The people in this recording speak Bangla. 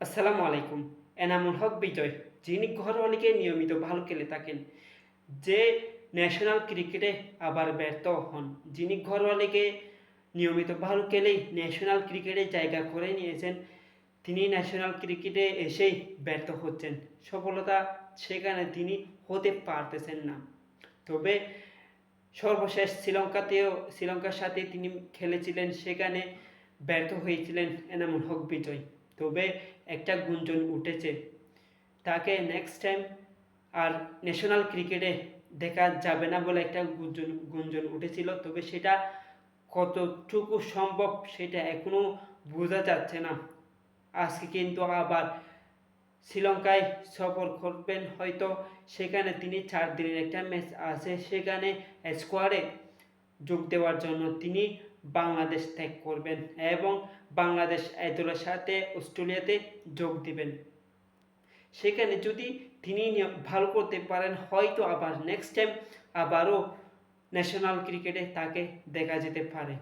আসসালামু আলাইকুম। এনামুল হক বিজয়, যিনি ঘরোয়া লিগে নিয়মিত ভালো খেলে থাকেন, যে ন্যাশনাল ক্রিকেটে আবার ব্যর্থ হন। যিনি ঘরোয়া লিগে নিয়মিত ভালো খেলেই ন্যাশনাল ক্রিকেটে জায়গা করে নিয়েছেন, তিনি ন্যাশনাল ক্রিকেটে এসেই ব্যর্থ হচ্ছেন। সফলতা সেখানে তিনি হতে পারতেছেন না। তবে সর্বশেষ শ্রীলঙ্কাতেও, শ্রীলঙ্কার সাথে তিনি খেলেছিলেন, সেখানে ব্যর্থ হয়েছিলেন এনামুল হক বিজয়। তবে একটা গুঞ্জন উঠেছে। তাকে নেক্সট টাইম আর ন্যাশনাল ক্রিকেটে দেখা যাবে না বলে একটা গুঞ্জন গুঞ্জন উঠেছিল। তবে সেটা কতটুকু সম্ভব সেটা এখনও বোঝা যাচ্ছে না। আজকে কিন্তু আবার শ্রীলঙ্কায় সফর করবেন। হয়তো সেখানে তিনি চার দিনের একটা ম্যাচ আছে। সেখানে স্কোয়াডে যোগ দেওয়ার জন্য তিনি বাংলাদেশ ত্যাগ করবেন এবং বাংলাদেশ এই সাথে অস্ট্রেলিয়াতে যোগ দিবেন। সেখানে যদি তিনি ভালো করতে পারেন, হয়তো আবার নেক্সট টাইম আবারও ন্যাশনাল ক্রিকেটে তাকে দেখা যেতে পারে।